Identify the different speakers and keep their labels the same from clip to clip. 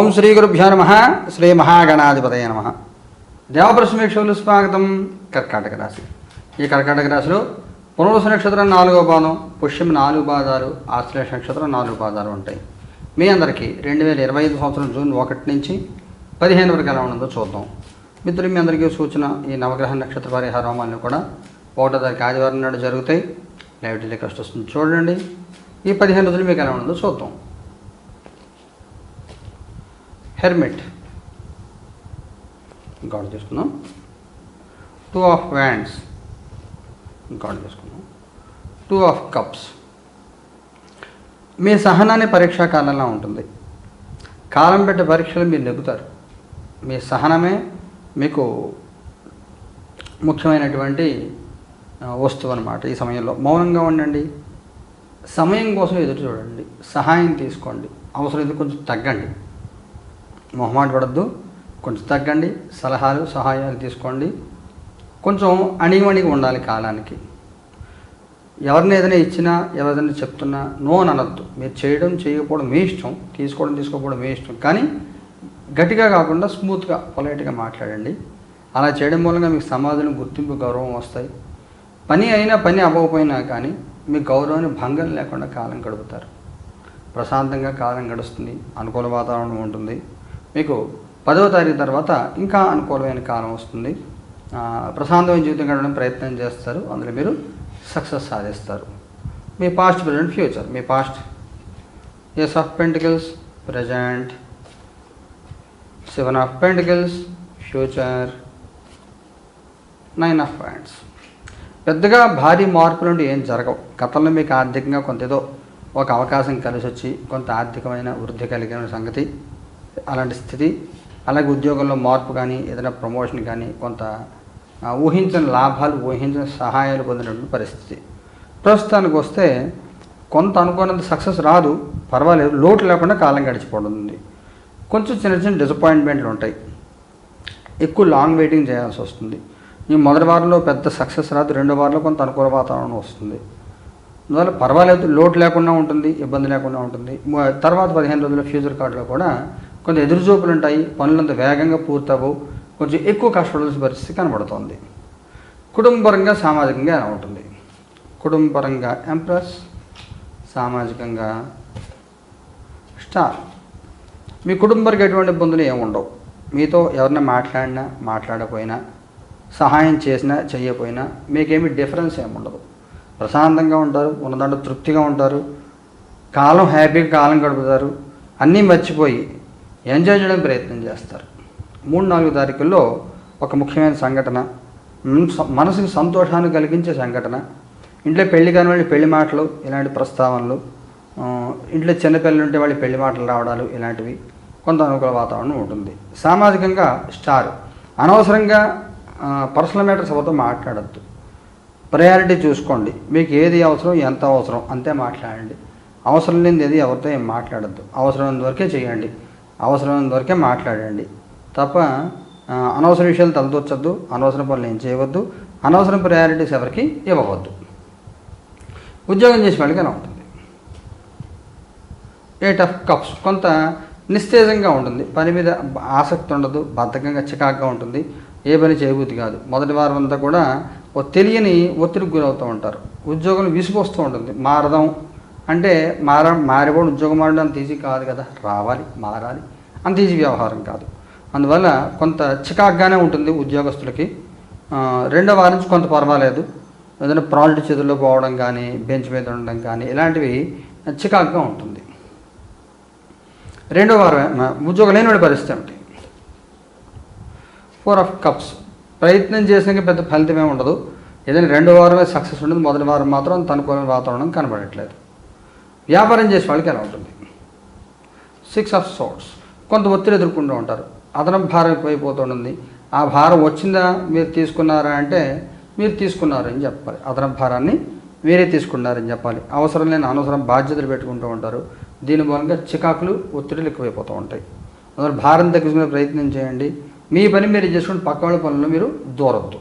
Speaker 1: ఓం శ్రీ గురుభ్యో నమ. శ్రీ మహాగణాధిపతయ నమ. దేవప్రశ్మేక్షలు స్వాగతం కర్కాటక రాశి. ఈ కర్కాటక రాశిలో పునరుస నక్షత్రం నాలుగో పాదం పుష్యం నాలుగు పాదాలు ఆశ్లేష నక్షత్రం నాలుగు పాదాలు ఉంటాయి. మీ అందరికీ రెండు వేల ఇరవై ఐదు సంవత్సరం జూన్ ఒకటి నుంచి పదిహేను వరకు ఎలా ఉన్నదో చూద్దాం. మిత్రులు మీ అందరికీ సూచన ఈ నవగ్రహ నక్షత్ర పరిహార హోమాలను కూడా ఒకటో తారీఖు ఆదివారం నాడు జరుగుతాయి. లైవ్ టెలికాస్ట్ వస్తుంది చూడండి. ఈ పదిహేను రోజులు మీకు ఎలా ఉండదో చూద్దాం. హెర్మిట్. గాడ్ చేసుకుందాం. టూ ఆఫ్ వ్యాండ్స్ గాడ్ చేసుకుందాం. టూ ఆఫ్ కప్స్ మీ సహనాన్ని పరీక్షా కాలంలో ఉంటుంది. కాలం పెట్టే పరీక్షలు మీరు నెగ్గుతారు. మీ సహనమే మీకు ముఖ్యమైనటువంటి వస్తువు అనమాట ఈ సమయంలో. మౌనంగా ఉండండి. సమయం కోసం ఎదురు చూడండి. సహాయం తీసుకోండి. అవసరం ఇది కొంచెం తగ్గండి. మొహమాట పడద్దు కొంచెం తగ్గండి. సలహాలు సహాయాలు తీసుకోండి. కొంచెం అణిగిమణిగి ఉండాలి కాలానికి. ఎవరిని ఏదైనా ఇచ్చినా ఎవరిదైనా చెప్తున్నా నో అని అనొద్దు. మీరు చేయడం చేయకపోవడం మీ ఇష్టం. తీసుకోవడం తీసుకోకపోవడం మీ ఇష్టం. కానీ గట్టిగా కాకుండా స్మూత్గా పొలైట్గా మాట్లాడండి. అలా చేయడం మూలంగా మీకు సమాజంలో గుర్తింపు గౌరవం వస్తాయి. పని అయినా పని అవ్వకపోయినా కానీ మీ గౌరవాన్ని భంగం లేకుండా కాలం గడుపుతారు. ప్రశాంతంగా కాలం గడుస్తుంది. అనుకూల వాతావరణం ఉంటుంది. మీకు పదవ తారీఖు తర్వాత ఇంకా అనుకూలమైన కాలం వస్తుంది. ప్రశాంతమైన జీవితం గడపడానికి ప్రయత్నం చేస్తారు. అందులో మీరు సక్సెస్ సాధిస్తారు. మీ past present future me past ace of pentacles present seven of pentacles future nine of points. పెద్దగా భారీ మార్పులు ఏం జరగవు. గతంలో మీకు ఆర్థికంగా కొంత ఏదో ఒక అవకాశం కలిసి వచ్చి కొంత ఆర్థికమైన వృద్ధి కలిగిన సంగతి. అలాంటి స్థితి. అలాగే ఉద్యోగంలో మార్పు కానీ ఏదైనా ప్రమోషన్ కానీ కొంత ఊహించిన లాభాలు ఊహించిన సహాయాలు పొందినటువంటి పరిస్థితి. ప్రస్తుతానికి వస్తే కొంత అనుకున్నంత సక్సెస్ రాదు పర్వాలేదు లోటు లేకుండా కాలం గడిచిపోతుంది కొంచెం చిన్న చిన్న డిసప్పాయింట్మెంట్లు ఉంటాయి. ఎక్కువ లాంగ్ వెయిటింగ్ చేయాల్సి వస్తుంది. ఈ మొదటి వారంలో పెద్ద సక్సెస్ రాదు రెండో వారంలో కొంత అనుకూల వాతావరణం వస్తుంది. అందువల్ల పర్వాలేదు లోటు లేకుండా ఉంటుంది ఇబ్బంది లేకుండా ఉంటుంది. తర్వాత పదిహేను రోజుల ఫ్యూచర్ కార్డులో కూడా కొంత ఎదురుచూపులు ఉంటాయి పనులంత వేగంగా పూర్తవు కొంచెం ఎక్కువ కష్టపడాల్సిన పరిస్థితి కనబడుతోంది. కుటుంబపరంగా సామాజికంగా ఎలా ఉంటుంది? కుటుంబపరంగా ఎంప్రెస్ సామాజికంగా స్టార్. మీ కుటుంబానికి ఎటువంటి ఇబ్బందులు ఏమి ఉండవు. మీతో ఎవరైనా మాట్లాడినా మాట్లాడకపోయినా సహాయం చేసినా చేయకపోయినా మీకేమి డిఫరెన్స్ ఏమి ఉండదు. ప్రశాంతంగా ఉంటారు ఉన్నదాంట్లో తృప్తిగా ఉంటారు కాలం హ్యాపీగా కాలం గడుపుతారు అన్నీ మర్చిపోయి ఎంజాయ్ చేయడానికి ప్రయత్నం చేస్తారు. మూడు నాలుగు తారీఖుల్లో ఒక ముఖ్యమైన సంఘటన మనసుకు సంతోషాన్ని కలిగించే సంఘటన. ఇంట్లో పెళ్ళి కాని వాళ్ళు పెళ్ళి మాటలు ఇలాంటి ప్రస్తావనలు ఇంట్లో చిన్నపిల్లలు ఉంటే వాళ్ళు పెళ్ళి మాటలు రావడాలు ఇలాంటివి కొంత అనుకూల వాతావరణం ఉంటుంది. సామాజికంగా స్టార్. అనవసరంగా పర్సనల్ మ్యాటర్స్ ఎవరితో మాట్లాడద్దు. ప్రయారిటీ చూసుకోండి. మీకు ఏది అవసరం ఎంత అవసరం అంతే మాట్లాడండి. అవసరం లేనిది ఏది ఎవరితో ఏం మాట్లాడద్దు. అవసరమైనంత వరకే చేయండి. అవసరమైన వరకే మాట్లాడండి. తప్ప అనవసర విషయాలు తలదూర్చొద్దు అనవసరం పనులు ఏం చేయవద్దు అనవసరం ప్రయారిటీస్ ఎవరికి ఇవ్వవద్దు. ఉద్యోగం చేసే వాళ్ళకి ఎలా ఉంటుంది? ఎయిట్ ఆఫ్ కప్స్ కొంత నిస్తేజంగా ఉంటుంది. పని మీద ఆసక్తి ఉండదు బద్ధకంగా చికాకుగా ఉంటుంది. ఏ పని చేయబుద్ధి కాదు. మొదటి వారం అంతా కూడా ఓ తెలియని ఒత్తిడికి గురవుతూ ఉంటారు. ఉద్యోగం విసుగొస్తూ ఉంటుంది. మారదాం అంటే మార మారిపోవడం ఉద్యోగం మారడం అంత ఈజీ కాదు కదా. రావాలి మారాలి. అంత ఈజీ వ్యవహారం కాదు. అందువల్ల కొంత చికాగ్గానే ఉంటుంది ఉద్యోగస్తులకి. ఆ, రెండో వారం నుంచి కొంత పర్వాలేదు. ఏదైనా ప్రాజెక్ట్ చేతుల్లో పోవడం కానీ బెంచ్ మీద ఉండడం కానీ ఇలాంటివి చికాగ్గా ఉంటుంది. రెండో వారం ఉద్యోగం లేనివాడి పరిస్థితి ఏమిటి? ఫోర్ ఆఫ్ కప్స్ ప్రయత్నం చేసినాక పెద్ద ఫలితమే ఉండదు. ఏదైనా రెండో వారమే సక్సెస్ ఉండదు. మొదటి వారం మాత్రం తనుకోని వాతావరణం కనబడట్లేదు. వ్యాపారం చేసే వాళ్ళకి ఎలా ఉంటుంది. సిక్స్ ఆఫ్ సోట్స్ కొంత ఒత్తిడి ఎదుర్కొంటూ ఉంటారు. అదనపు భారం ఎక్కువైపోతుంది ఆ భారం వచ్చిందా మీరు తీసుకున్నారా అంటే మీరు తీసుకున్నారని చెప్పాలి. అదనపు భారాన్ని మీరే తీసుకున్నారని చెప్పాలి. అవసరం లేని అనవసరం బాధ్యతలు పెట్టుకుంటూ ఉంటారు. దీని మూలంగా చికాకులు ఒత్తిడిలు ఎక్కువైపోతూ ఉంటాయి. అందువల్ల భారం తగ్గించుకునే ప్రయత్నం చేయండి. మీ పని మీరు చేసుకుని పక్క వాళ్ళ పనులు మీరు దూరద్దు.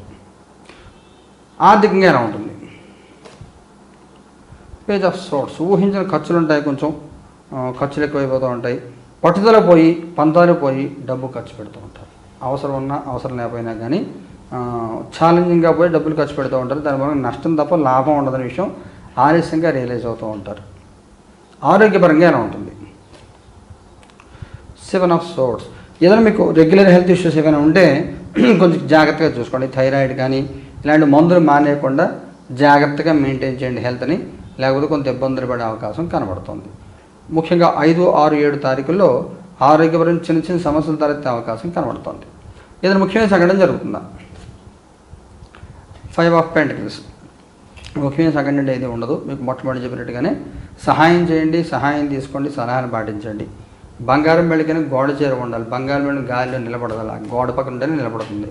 Speaker 1: ఆర్థికంగా ఎలా ఉంటుంది? పేజ్ ఆఫ్ సోర్ట్స్ ఊహించిన ఖర్చులు ఉంటాయి కొంచెం. ఖర్చులు ఎక్కువైపోతూ ఉంటాయి. పట్టుదల పోయి పంతాలు పోయి డబ్బు ఖర్చు పెడుతూ ఉంటారు. అవసరం ఉన్నా అవసరం లేకపోయినా కానీ ఛాలెంజింగ్గా పోయి డబ్బులు ఖర్చు పెడుతూ ఉంటారు. దానివల్ల నష్టం తప్ప లాభం ఉండదనే విషయం ఆలస్యంగా రియలైజ్ అవుతూ ఉంటారు. ఆరోగ్యపరంగా ఎలా ఉంటుంది? సెవెన్ ఆఫ్ సోర్స్ ఏదైనా మీకు రెగ్యులర్ హెల్త్ ఇష్యూస్ ఏమైనా ఉంటే కొంచెం జాగ్రత్తగా చూసుకోండి. థైరాయిడ్ కానీ ఇలాంటి మందులు మానేయకుండా జాగ్రత్తగా మెయింటైన్ చేయండి హెల్త్ని లేకపోతే కొంత ఇబ్బందులు పడే అవకాశం కనబడుతుంది. ముఖ్యంగా ఐదు ఆరు ఏడు తారీఖుల్లో ఆరోగ్యపరం చిన్న చిన్న సమస్యలు తలెత్తే అవకాశం కనబడుతుంది. ఏదైనా ముఖ్యమైన సంఘటన జరుగుతుందా? ఫైవ్ ఆఫ్ పెంటికల్స్ ముఖ్యమైన సంఘటన ఏది ఉండదు. మీకు మొట్టమొదటి చెప్పినట్టుగానే సహాయం చేయండి సహాయం తీసుకోండి సలహాలు పాటించండి. బంగారం మెళ్ళకైనా గోడ చేర ఉండాలి. బంగారం మెళ్ళ గాలిలో నిలబడదు అలా గోడ పక్కన ఉంటేనే నిలబడుతుంది.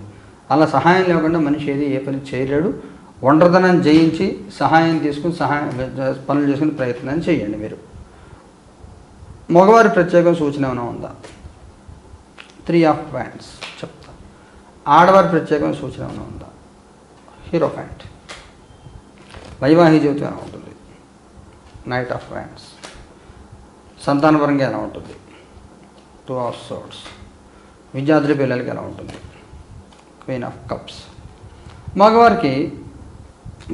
Speaker 1: అలా సహాయం లేకుండా మనిషి ఏది ఏ పని చేయలేడు. ఒంటరితనాన్ని జయించి సహాయం తీసుకుని సహాయం పనులు చేసుకుని ప్రయత్నం చేయండి మీరు. మగవారి ప్రత్యేక సూచన ఏమైనా ఉందా? త్రీ ఆఫ్ ప్యాంట్స్ చెప్తా. ఆడవారి ప్రత్యేకమైన సూచన ఏమైనా ఉందా? హీరో ప్యాంట్ వైవాహిక జీవితం ఎలా ఉంటుంది? నైట్ ఆఫ్ ప్యాంట్స్ సంతానపరంగా ఎలా ఉంటుంది? టూ ఆఫ్ సోర్ట్స్ విద్యార్థి పిల్లలకి ఎలా ఉంటుంది? క్వీన్ ఆఫ్ కప్స్ మగవారికి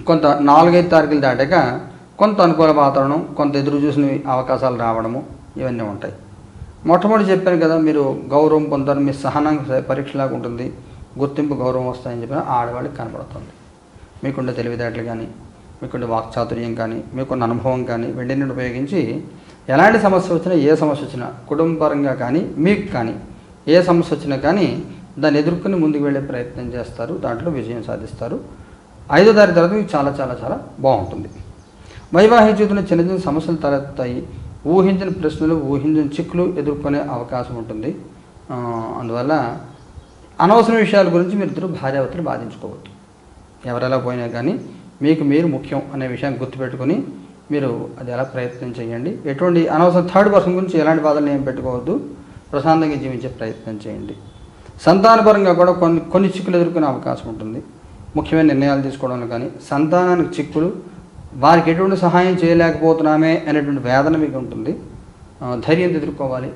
Speaker 1: కొంత నాలుగైదు తారీఖులు దాటాక కొంత అనుకూల వాతావరణం కొంత ఎదురు చూసిన అవకాశాలు రావడము ఇవన్నీ ఉంటాయి. మొట్టమొదటి చెప్పాను కదా మీరు గౌరవం పొందారు మీ సహనం పరీక్షలాగా ఉంటుంది గుర్తింపు గౌరవం వస్తాయని చెప్పిన ఆడవాళ్ళకి కనబడుతుంది. మీకుండే తెలివితేటలు కానీ మీకుండే వాక్చాతుర్యం కానీ మీకున్న అనుభవం కానీ వెండిని ఉపయోగించి ఎలాంటి సమస్య వచ్చినా ఏ సమస్య వచ్చినా కుటుంబపరంగా కానీ మీకు కానీ ఏ సమస్య వచ్చినా కానీ దాన్ని ఎదుర్కొని ముందుకు వెళ్ళే ప్రయత్నం చేస్తారు దాంట్లో విజయం సాధిస్తారు. ఐదో తారీఖు తర్వాత చాలా చాలా చాలా బాగుంటుంది. వైవాహిక జీవితంలో చిన్న చిన్న సమస్యలు తలెత్తాయి. ఊహించిన ప్రశ్నలు ఊహించిన చిక్కులు ఎదుర్కొనే అవకాశం ఉంటుంది. అందువల్ల అనవసర విషయాల గురించి మీరు ఇద్దరు భార్యాభర్తలు బాధించుకోవద్దు. ఎవరెలా పోయినా కానీ మీకు మీరు ముఖ్యం అనే విషయాన్ని గుర్తుపెట్టుకొని మీరు అది ఎలా ప్రయత్నం చేయండి. ఎటువంటి అనవసరం థర్డ్ పర్సన్ గురించి ఎలాంటి బాధలు ఏం పెట్టుకోవద్దు. ప్రశాంతంగా జీవించే ప్రయత్నం చేయండి. సంతానపరంగా కూడా కొన్ని కొన్ని చిక్కులు ఎదుర్కొనే అవకాశం ఉంటుంది. ముఖ్యమైన నిర్ణయాలు తీసుకోవడంలో కానీ సంతానానికి చిక్కులు వారికి ఎటువంటి సహాయం చేయలేకపోతున్నామే అనేటువంటి వేదన మీకు ఉంటుంది. ధైర్యం ఎదుర్కోవాలి.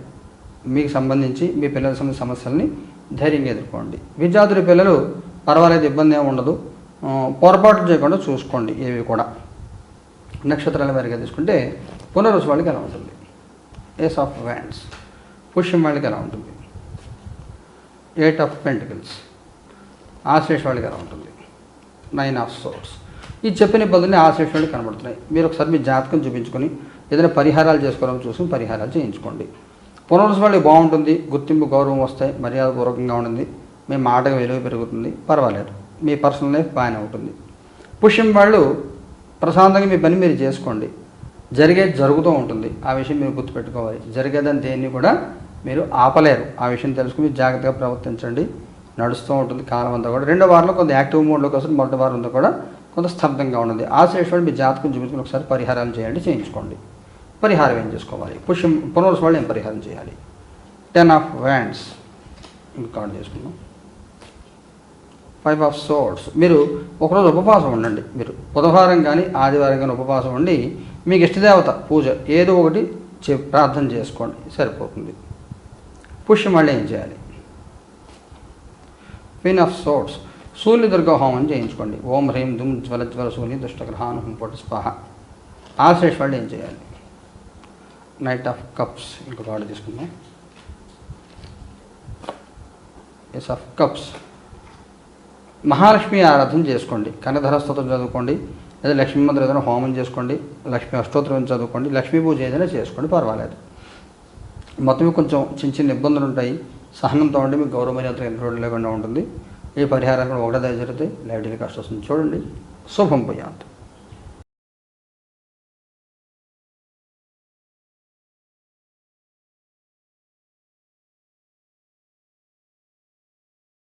Speaker 1: మీకు సంబంధించి మీ పిల్లల సంబంధించిన సమస్యల్ని ధైర్యంగా ఎదుర్కోండి. విద్యార్థుల పిల్లలు పర్వాలేదు ఇబ్బంది ఏమి ఉండదు. పొరపాటు చేయకుండా చూసుకోండి ఏవి కూడా. నక్షత్రాల వారిగా తీసుకుంటే పునరుసు వాళ్ళకి ఎలా ఉంటుంది? ఏస్ ఆఫ్ వ్యాండ్స్ పుష్యం వాళ్ళకి ఎలా ఉంటుంది? ఎయిట్ ఆఫ్ పెంటికల్స్ ఆశ్లేష వాళ్ళకి ఎలా ఉంటుంది? నైన్ ఆఫ్ సోర్స్ ఈ చెప్పిన ఇబ్బందుల్ని ఆశ్లేష కనబడుతున్నాయి. మీరు ఒకసారి మీ జాతకం చూపించుకొని ఏదైనా పరిహారాలు చేసుకోవాలని చూసుకుని పరిహారాలు చేయించుకోండి. పునరుసు వాళ్ళకి బాగుంటుంది గుర్తింపు గౌరవం వస్తాయి మర్యాదపూర్వకంగా ఉంటుంది మీ మాట విలువ పెరుగుతుంది పర్వాలేదు. మీ పర్సనల్ లైఫ్ బాగానే ఉంటుంది పుష్యం వాళ్ళు ప్రశాంతంగా మీ పని మీరు చేసుకోండి. జరిగేది జరుగుతూ ఉంటుంది. ఆ విషయం మీరు గుర్తుపెట్టుకోవాలి. జరిగేదని దేన్ని కూడా మీరు ఆపలేరు. ఆ విషయం తెలుసుకుని జాగ్రత్తగా ప్రవర్తించండి. నడుస్తూ ఉంటుంది కాలం అంతా కూడా. రెండో వారంలో కొంత యాక్టివ్ మోడ్లోకి వస్తుంది మొదటి వారం అంతా కూడా కొంత స్తబ్దంగా ఉంటుంది. ఆ మీ జాతకం చూపించుకుని ఒకసారి పరిహారం చేయండి చేయించుకోండి. పరిహారం ఏం చేసుకోవాలి? పుష్యం పునరుసు వాళ్ళు ఏం పరిహారం చేయాలి? టెన్ ఆఫ్ వ్యాండ్స్ ఇంకా చేసుకున్నాం చేసుకుందాం ఫైవ్ ఆఫ్ సోర్స్ మీరు ఒకరోజు ఉపవాసం ఉండండి. మీరు బుధవారం కానీ ఆదివారం కానీ ఉపవాసం ఉండి మీకు ఇష్టదేవత పూజ ఏదో ఒకటి చే ప్రార్థన చేసుకోండి. సరిపోతుంది. పుష్యం మళ్ళీ ఏం చేయాలి? క్వీన్ ఆఫ్ సోర్ట్స్ సూర్య దుర్గహోమం చేయించుకోండి. ఓం హ్రీం దుమ్ జ్వల జ్వల సూర్య దుష్టగ్రహాను హుం పొట్టు స్పాహ ఆశ్లేష ఏం చేయాలి? నైట్ ఆఫ్ కప్స్ ఇంకొక ఆర్డర్ తీసుకుందాం. ఎస్ ఆఫ్ కప్స్ మహాలక్ష్మి ఆరాధన చేసుకోండి. కనధర స్తోత్రం చదువుకోండి. లేదా లక్ష్మీ మంత్రం ఏదైనా హోమం చేసుకోండి. లక్ష్మీ అష్టోత్రం చదువుకోండి. లక్ష్మీ పూజ ఏదైనా చేసుకోండి. పర్వాలేదు. మొత్తమే కొంచెం చిన్న చిన్న ఇబ్బందులు ఉంటాయి. సహనంతో ఉండి మీకు గౌరవ మర్యాద లేకుండా ఉంటుంది. ఈ పరిహారాలు కూడా ఒకటే దయ జరిగితే లైఫ్ కష్టం వస్తుంది. చూడండి. శుభం పోయాంత